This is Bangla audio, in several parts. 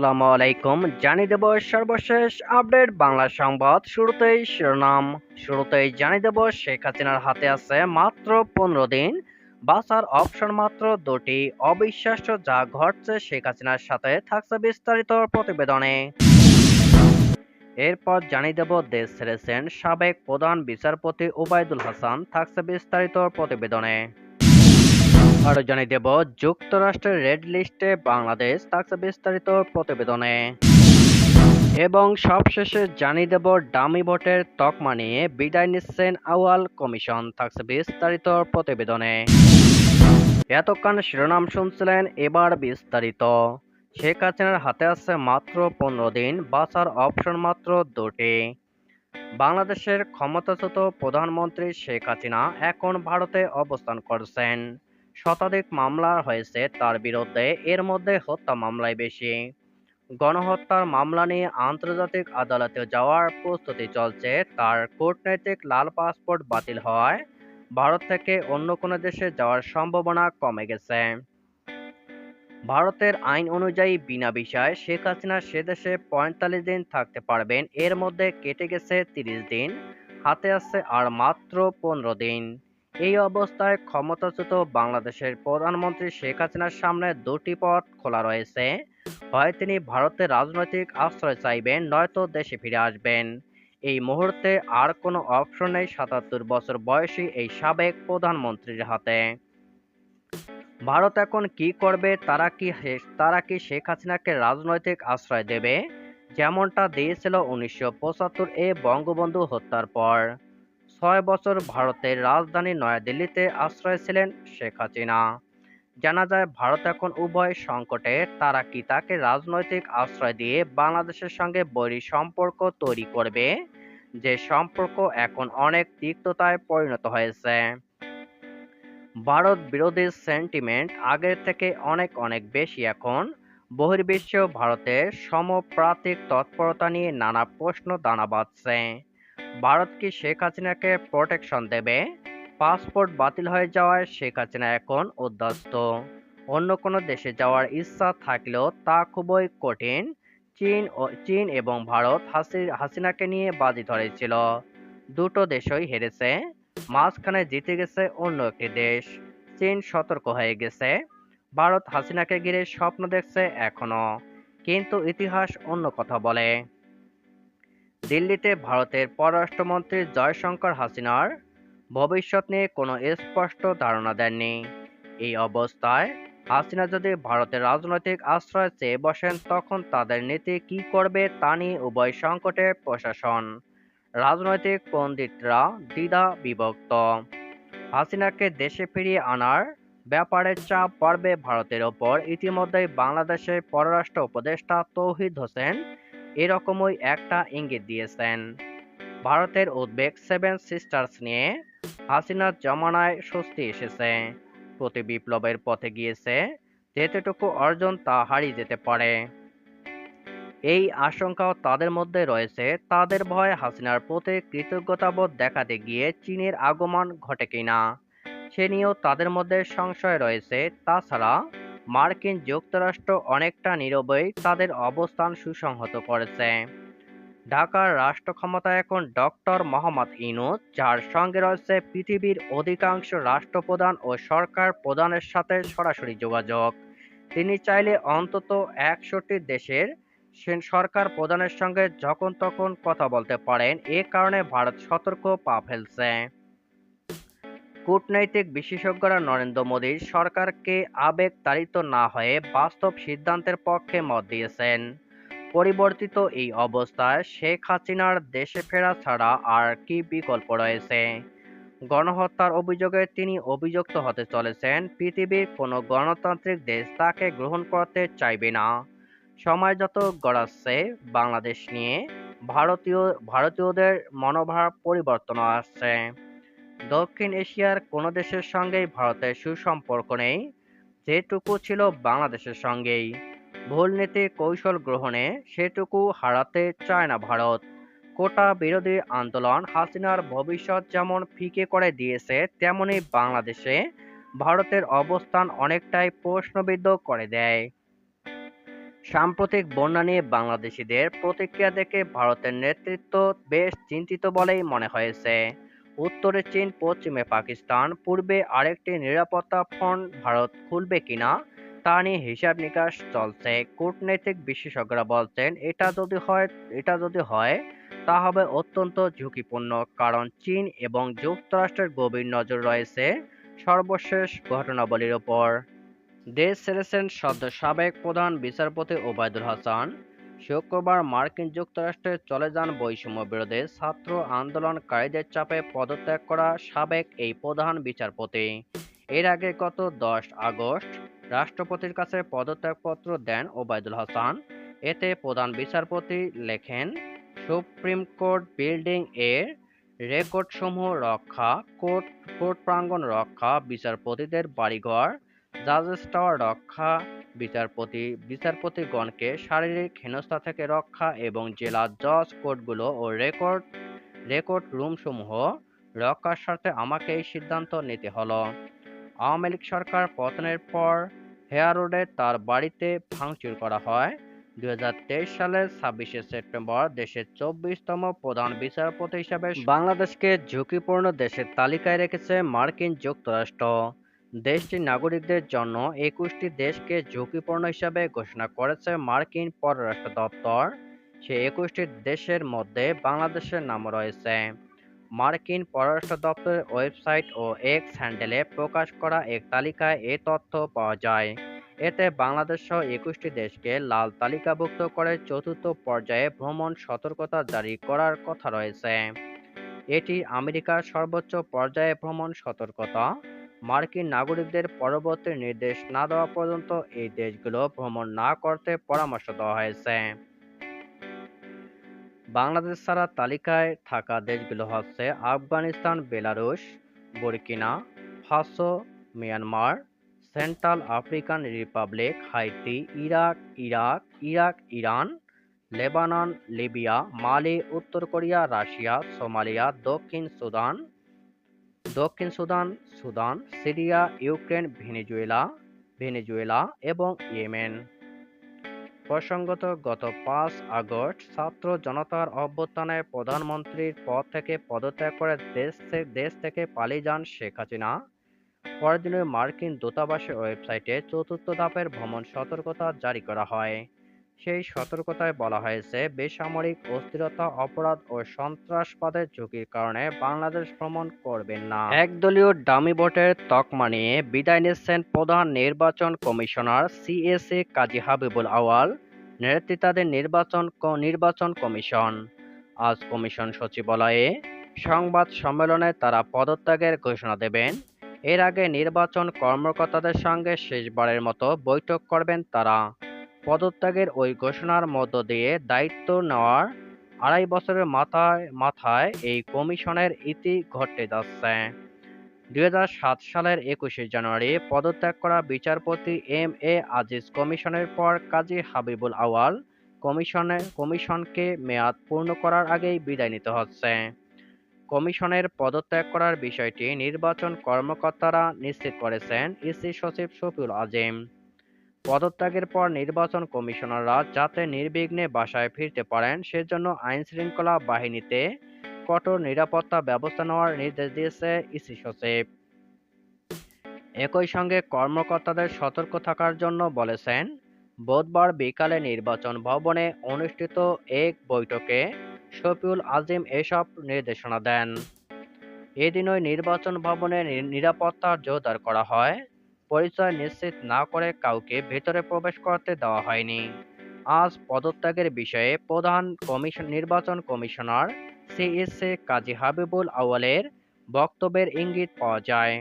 আসসালামু আলাইকুম। জানিয়ে দেব সর্বশেষ আপডেট বাংলা সংবাদ। শুরুতেই শিরোনাম। শুরুতেই জানিয়ে দেব শেখ হাসিনার হাতে আছে মাত্র পনেরো দিন। বাঁচার অপশন মাত্র দুটি। অবিশ্বাস্য যা ঘটছে শেখ হাসিনার সাথে থাকছে বিস্তারিত প্রতিবেদনে। এরপর জানিয়ে দেব দেশ ছেড়েছেন সাবেক প্রধান বিচারপতি ওবায়দুল হাসান। থাকছে বিস্তারিত প্রতিবেদনে। আরও জানিয়ে দেব, যুক্তরাষ্ট্রের রেড লিস্টে বাংলাদেশ থাকছে বিস্তারিত প্রতিবেদনে। এবং সবশেষে জানিয়ে দেব ডামি ভোটের তকমা নিয়ে বিদায় নিচ্ছেন আওয়াল কমিশন, থাকছে বিস্তারিত প্রতিবেদনে। এতক্ষণ শিরোনাম শুনছিলেন এবার বিস্তারিত। শেখ হাসিনার হাতে আছে মাত্র পনেরো দিন, বাঁচার অপশন মাত্র দুটি। বাংলাদেশের ক্ষমতাচ্যুত প্রধানমন্ত্রী শেখ হাসিনা এখন ভারতে অবস্থান করছেন। শতাধিক মামলা হয়েছে তার বিরুদ্ধে। এর মধ্যে হত্যা মামলায় বেশি। গণহত্যার মামলা নিয়ে আন্তর্জাতিক আদালতে যাওয়ার প্রস্তুতি চলছে। তার কূটনৈতিক লাল পাসপোর্ট বাতিল হওয়ায় ভারত থেকে অন্য কোনো দেশে যাওয়ার সম্ভাবনা কমে গেছে। ভারতের আইন অনুযায়ী বিনা বিষয়ে শেখ হাসিনা সে দেশে পঁয়তাল্লিশ দিন থাকতে পারবেন। এর মধ্যে কেটে গেছে তিরিশ দিন, হাতে আছে আর মাত্র পনেরো দিন। এই অবস্থায় ক্ষমতাচ্যুত বাংলাদেশের প্রধানমন্ত্রী শেখ হাসিনার সামনে দুটি পথ খোলা রয়েছে। হয় তিনি ভারতে রাজনৈতিক আশ্রয় চাইবেন, নয়তো দেশে ফিরে আসবেন। এই মুহূর্তে আর কোনো অপশন নেই সাতাত্তর বছর বয়সী এই সাবেক প্রধানমন্ত্রীর হাতে। ভারত এখন কি করবে, তারা কি তারা কি শেখ হাসিনাকে রাজনৈতিক আশ্রয় দেবে? যেমনটা দিয়েছিল উনিশশো পঁচাত্তর এ বঙ্গবন্ধু হত্যার পর। ছয় বছর ভারতের রাজধানী নয়াদিল্লিতে আশ্রয় ছিলেন শেখ হাসিনা। জানা যায়, ভারত এখন উভয় সংকটে, তারা কি তাকে রাজনৈতিক আশ্রয় দিয়ে বাংলাদেশের সঙ্গে বৈরী সম্পর্ক তৈরি করবে? যে সম্পর্ক এখন অনেক তিক্ততায় পরিণত হয়েছে। ভারত বিরোধী সেন্টিমেন্ট আগের থেকে অনেক অনেক বেশি এখন। বহির্বিশ্ব ভারতের সমপ্রাতিক তৎপরতা নিয়ে নানা প্রশ্ন দানা বাঁধছে। ভারত কি শেখ হাসিনাকে প্রোটেকশন দেবে? পাসপোর্ট বাতিল হয়ে যাওয়ায় শেখ হাসিনা এখন উদ্বাস্ত। অন্য কোনো দেশে যাওয়ার ইচ্ছা থাকলেও তা খুবই কঠিন। চীন ও, চীন এবং ভারত হাসিনাকে নিয়ে বাজি ধরেছিল। দুটো দেশই হেরেছে। মাঝখানে জিতে গেছে অন্য একটি দেশ। চীন সতর্ক হয়ে গেছে। ভারত হাসিনাকে ঘিরে স্বপ্ন দেখছে এখনও। কিন্তু ইতিহাস অন্য কথা বলে। দিল্লিতে ভারতের পররাষ্ট্রমন্ত্রী জয়শঙ্কর হাসিনার ভবিষ্যৎ নিয়ে কোনো স্পষ্ট ধারণা দেননি। এই অবস্থায় হাসিনা যদি ভারতের রাজনৈতিক আশ্রয় চেয়ে বসেন, তখন তাদের নীতি কি করবে তা নিয়ে উভয় সংকটে প্রশাসন, রাজনৈতিক পণ্ডিতরা দ্বিধা বিভক্ত। হাসিনাকে দেশে ফিরিয়ে আনার ব্যাপারে চাপ পড়বে ভারতের ওপর। ইতিমধ্যেই বাংলাদেশের পররাষ্ট্র উপদেষ্টা তৌহিদ হোসেন এরকমই একটা ইঙ্গিত দিয়েছেন। ভারতের উদ্বেগ সেভেন সিস্টার্স নিয়ে হাসিনার জমানায় স্বস্তি এসেছে। প্রতি বিপ্লবের পথে গিয়েছে, যেতেটুকু অর্জন তা হারিয়ে যেতে পারে। এই আশঙ্কাও তাদের মধ্যে রয়েছে। তাদের ভয় হাসিনার প্রতি কৃতজ্ঞতাবোধ দেখাতে গিয়ে চীনের আগমন ঘটে কিনা, সে নিয়েও তাদের মধ্যে সংশয় রয়েছে। তাছাড়া মার্কিন যুক্তরাষ্ট্র অনেকটা নীরবেই তাদের অবস্থান সুসংহত করেছে। ঢাকার রাষ্ট্র ক্ষমতা এখন ডক্টর মোহাম্মদ ইনুস যার সঙ্গে রয়েছে পৃথিবীর অধিকাংশ রাষ্ট্রপ্রধান ও সরকার প্রধানের সাথে সরাসরি যোগাযোগ। তিনি চাইলে অন্তত একষট্টি দেশের সরকার প্রধানের সঙ্গে যখন তখন কথা বলতে পারেন। এ কারণে ভারত সতর্ক পা ফেলছে। কূটনৈতিক বিশেষজ্ঞরা নরেন্দ্র মোদীর সরকারকে আবেগ তাড়িত না হয়ে বাস্তব সিদ্ধান্তের পক্ষে মত দিয়েছেন। পরিবর্তিত এই অবস্থায় শেখ হাসিনার দেশে ফেরা ছাড়া আর কি বিকল্প রয়েছে? গণহত্যার অভিযোগে তিনি অভিযুক্ত হতে চলেছেন। পৃথিবীর কোনো গণতান্ত্রিক দেশ তাকে গ্রহণ করতে চাইবে না। সময় যত গড়াচ্ছে, বাংলাদেশ নিয়ে ভারতীয়, ভারতীয়দের মনোভাব পরিবর্তন আসছে। দক্ষিণ এশিয়ার কোনো দেশের সঙ্গেই ভারতের সুসম্পর্ক নেই, যেটুকু ছিল বাংলাদেশের সঙ্গেই। ভুল নীতি কৌশল গ্রহণে সেটুকু হারাতে চায় না ভারত। কোটা বিরোধী আন্দোলন হাসিনার ভবিষ্যৎ যেমন ফিকে করে দিয়েছে, তেমনি বাংলাদেশে ভারতের অবস্থান অনেকটাই প্রশ্নবিদ্ধ করে দেয়। সাম্প্রতিক বন্যা নিয়ে বাংলাদেশিদের প্রতিক্রিয়া দেখে ভারতের নেতৃত্ব বেশ চিন্তিত বলেই মনে হয়েছে। উত্তরে চীন, পশ্চিমে পাকিস্তান, পূর্বে আরেকটি নিরাপত্তা ফ্রন্ট ভারত খুলবে কিনা তা নিয়ে হিসাব নিকাশ চলছে। কূটনৈতিক বিশেষজ্ঞরা বলছেন, এটা যদি হয়, এটা যদি হয়, তা হবে অত্যন্ত ঝুঁকিপূর্ণ কারণ চীন এবং যুক্তরাষ্ট্রের গভীর নজর রয়েছে সর্বশেষ ঘটনাবলীর ওপর। দেশ ছেড়েছেন সদ্য সাবেক প্রধান বিচারপতি ওবায়দুল হাসান। শুক্রবার মার্কিন যুক্তরাষ্ট্রে চলে যান বৈষম্য বিরোধী ছাত্র আন্দোলনকারীদের চাপে পদত্যাগ করা সাবেক এই প্রধান বিচারপতি। এর আগে গত দশ আগস্ট রাষ্ট্রপতির কাছে পদত্যাগপত্র দেন ওবায়দুল হাসান। এতে প্রধান বিচারপতি লেখেন, সুপ্রিম কোর্ট বিল্ডিং এর রেকর্ডসমূহ রক্ষা, কোর্ট কোর্ট প্রাঙ্গণ রক্ষা, বিচারপতিদের বাড়িঘর জাজেস টাওয়ার রক্ষা বিচারপতি, বিচারপতিগণকে শারীরিক হেনস্থা থেকে রক্ষা এবং জেলা জজ কোর্টগুলো ও রেকর্ড রেকর্ড রুমসমূহ রক্ষার স্বার্থে আমাকে এই সিদ্ধান্ত নিতে হলো। আওয়ামী লীগ সরকার পতনের পর হেয়ার রোডে তার বাড়িতে ভাঙচুর করা হয়। দু হাজার তেইশ সালের ছাব্বিশে সেপ্টেম্বর দেশের চব্বিশতম প্রধান বিচারপতি হিসাবে বাংলাদেশকে ঝুঁকিপূর্ণ দেশের তালিকায় রেখেছে মার্কিন যুক্তরাষ্ট্র। দেশটির নাগরিকদের জন্য একুশটি দেশকে ঝুঁকিপূর্ণ হিসাবে ঘোষণা করেছে মার্কিন পররাষ্ট্র দপ্তর। সে একুশটি দেশের মধ্যে বাংলাদেশের নাম রয়েছে। মার্কিন পররাষ্ট্র দপ্তরের ওয়েবসাইট ও এক্স হ্যান্ডেলে প্রকাশ করা এক তালিকায় এ তথ্য পাওয়া যায়। এতে বাংলাদেশ সহ একুশটি দেশকে লাল তালিকাভুক্ত করে চতুর্থ পর্যায়ে ভ্রমণ সতর্কতা জারি করার কথা রয়েছে। এটি আমেরিকার সর্বোচ্চ পর্যায়ে ভ্রমণ সতর্কতা। মার্কিন নাগরিকদের পরবর্তী নির্দেশ না দেওয়া পর্যন্ত এই দেশগুলো ভ্রমণ না করতে পরামর্শ দেওয়া হয়েছে। বাংলাদেশ ছাড়া তালিকায় থাকা দেশগুলো হচ্ছে Afghanistan, Belarus, Burkina, Faso, Myanmar, Central African Republic, Haiti, Iraq Iraq Iraq, Iran, Lebanon, Libya, Mali, উত্তর কোরিয়া, রাশিয়া, সোমালিয়া, দক্ষিণ সুদান দক্ষিণ Sudan Sudan, Syria, Ukraine, Venezuela Venezuela এবং ইয়েমেন। প্রসঙ্গত, গত পাঁচ আগস্ট ছাত্র জনতার অভ্যুত্থানে প্রধানমন্ত্রীর পদ থেকে পদত্যাগ করে দেশ দেশ থেকে পালিয়ে যান শেখ হাসিনা। পরের দিনে মার্কিন দূতাবাসের ওয়েবসাইটে চতুর্থ ধাপের ভ্রমণ সতর্কতা জারি করা হয়। সেই সতর্কতায় বলা হয়েছে, বেসামরিক অস্থিরতা, অপরাধ ও সন্ত্রাসবাদের ঝুঁকির কারণে বাংলাদেশ ভ্রমণ করবেন না। একদলীয় ডামি ভোটের তকমা নিয়ে বিদায় নিচ্ছেন প্রধান নির্বাচন কমিশনার সিএসএ কাজী হাবিবুল আওয়াল নেতৃত্বাধীন নির্বাচন নির্বাচন কমিশন। আজ কমিশন সচিবালয়ে সংবাদ সম্মেলনে তারা পদত্যাগের ঘোষণা দেবেন। এর আগে নির্বাচন কর্মকর্তাদের সঙ্গে শেষবারের মতো বৈঠক করবেন তারা। পদত্যাগের ওই ঘোষণার মধ্য দিয়ে দায়িত্ব নেওয়ার আড়াই বছরের মাথায় মাথায় এই কমিশনের ইতি ঘটতে যাচ্ছে। দু হাজার সাত সালের একুশে জানুয়ারি পদত্যাগ করা বিচারপতি এম এ আজিজ কমিশনের পর কাজী হাবিবুল আওয়াল কমিশনের কমিশনকে মেয়াদ পূর্ণ করার আগেই বিদায় নিতে হচ্ছে। কমিশনের পদত্যাগ করার বিষয়টি নির্বাচন কর্মকর্তারা নিশ্চিত করেছেন ইসি সচিব শফিউল আজিম। পদত্যাগের পর নির্বাচন কমিশনাররা যাতে নির্বিঘ্নে বাসায় ফিরতে পারেন, সেজন্য আইনশৃঙ্খলা বাহিনীতে কঠোর নিরাপত্তা ব্যবস্থা নেওয়ার নির্দেশ দিয়েছে ইসি সচিব। একই সঙ্গে কর্মকর্তাদের সতর্ক থাকার জন্য বলেছেন, বুধবার বিকালে নির্বাচন ভবনে অনুষ্ঠিত এক বৈঠকে শফিউল আজিম এসব নির্দেশনা দেন। এদিনই নির্বাচন ভবনে নিরাপত্তা জোরদার করা হয়। পরিচয় নিশ্চিত না করে কাউকে ভেতরে প্রবেশ করতে দেওয়া হয়নি। আজ পদত্যাগের বিষয়ে প্রধান কমিশন নির্বাচন কমিশনার সিএসএ কাজী হাবিবুল আওয়ালের বক্তব্যের ইঙ্গিত পাওয়া যায়।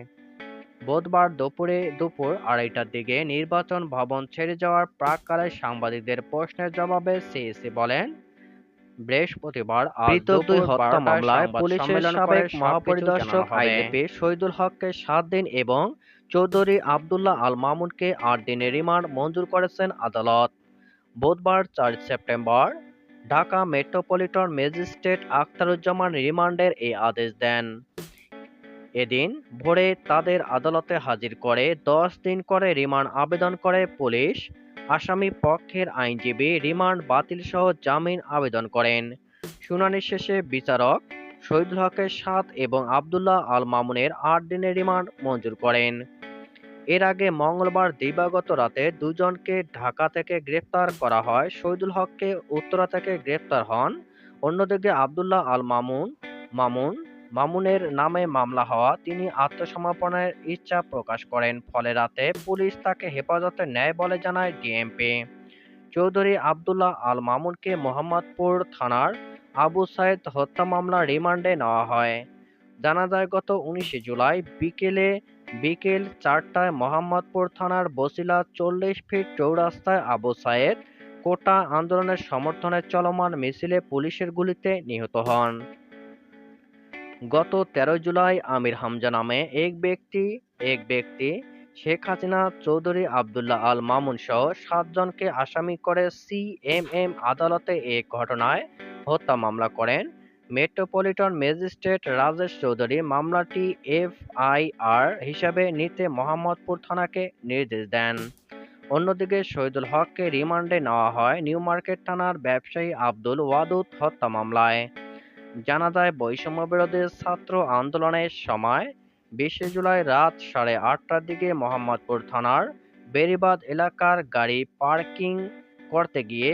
বুধবার দুপুরে দুপুর আড়াইটার দিকে নির্বাচন ভবন ছেড়ে যাওয়ার প্রাককালে সাংবাদিকদের প্রশ্নের জবাবে সিএসি বলেন বৃহস্পতিবার দুই হত্যা মামলায় পুলিশের সাবেক মহাপরিদর্শক আইজিপি শহীদুল হককে সাত দিন এবং চৌধুরী আবদুল্লাহ আল মামুনকে আট দিনের রিমান্ড মঞ্জুর করেছেন আদালত। বুধবার চার September Dhaka metropolitan magistrate Akhtaruzzaman রিমান্ডের এই আদেশ দেন। এদিন ভোরে তাদের আদালতে হাজির করে দশ দিন করে রিমান্ড আবেদন করে পুলিশ। আসামি পক্ষের আইনজীবী রিমান্ড বাতিল সহ জামিন আবেদন করেন। শুনানি শেষে বিচারক শহীদুল হকের সাত এবং আবদুল্লাহ আল মামুনের আট দিনের রিমান্ড মঞ্জুর করেন। এর আগে মঙ্গলবার দিবাগত রাতে দুজনকে ঢাকা থেকে গ্রেফতার করা হয়। শহীদুল হককে উত্তরা থেকে গ্রেফতার হন। অন্যদিকে আবদুল্লাহ আল মামুন মামুন, মামুনের নামে মামলা হওয়া তিনি আত্মসমর্পণের ইচ্ছা প্রকাশ করেন। ফলে রাতে পুলিশ তাকে হেফাজতে নেয় বলে জানায় ডিএমপি। চৌধুরী আবদুল্লাহ আল মামুনকে মোহাম্মদপুর থানার আবু সাইদ হত্যা মামলা রিমান্ডে নেওয়া হয়। জানা যায়, গত উনিশে জুলাই বিকেলে বিকেল চারটায় মোহাম্মদপুর থানার বসিলা চল্লিশ ফিট চৌরাস্তায় আবু সায়েদ কোটা আন্দোলনের সমর্থনে চলমান মিছিলে পুলিশের গুলিতে নিহত হন। গত তেরো জুলাই আমির হামজা নামে এক ব্যক্তি এক ব্যক্তি শেখ হাসিনা চৌধুরী আবদুল্লাহ আল মামুন সহ সাতজনকে আসামি করে সিএমএম আদালতে এক ঘটনায় হত্যা মামলা করেন। মেট্রোপলিটন ম্যাজিস্ট্রেট রাজেশ চৌধুরী মামলাটি এফআইআর হিসাবে নিতে মোহাম্মদপুর থানাকে নির্দেশ দেন। অন্যদিকে শহীদুল হককে রিমান্ডে নেওয়া হয় নিউ মার্কেট থানার ব্যবসায়ী আব্দুল ওয়াদুদ হত্যা মামলায়। জানা যায়, বৈষম্য বিরোধী ছাত্র আন্দোলনের সময় বিশে জুলাই রাত সাড়ে আটটার দিকে মোহাম্মদপুর থানার বেরিবাদ এলাকার গাড়ি পার্কিং করতে গিয়ে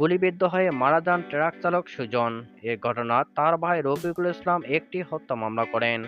গুলিবিদ্ধ হয়ে মারা যান ট্রাক চালক সুজন। এ ঘটনা তার ভাই রফিকুল ইসলাম একটি হত্যা মামলা করেন।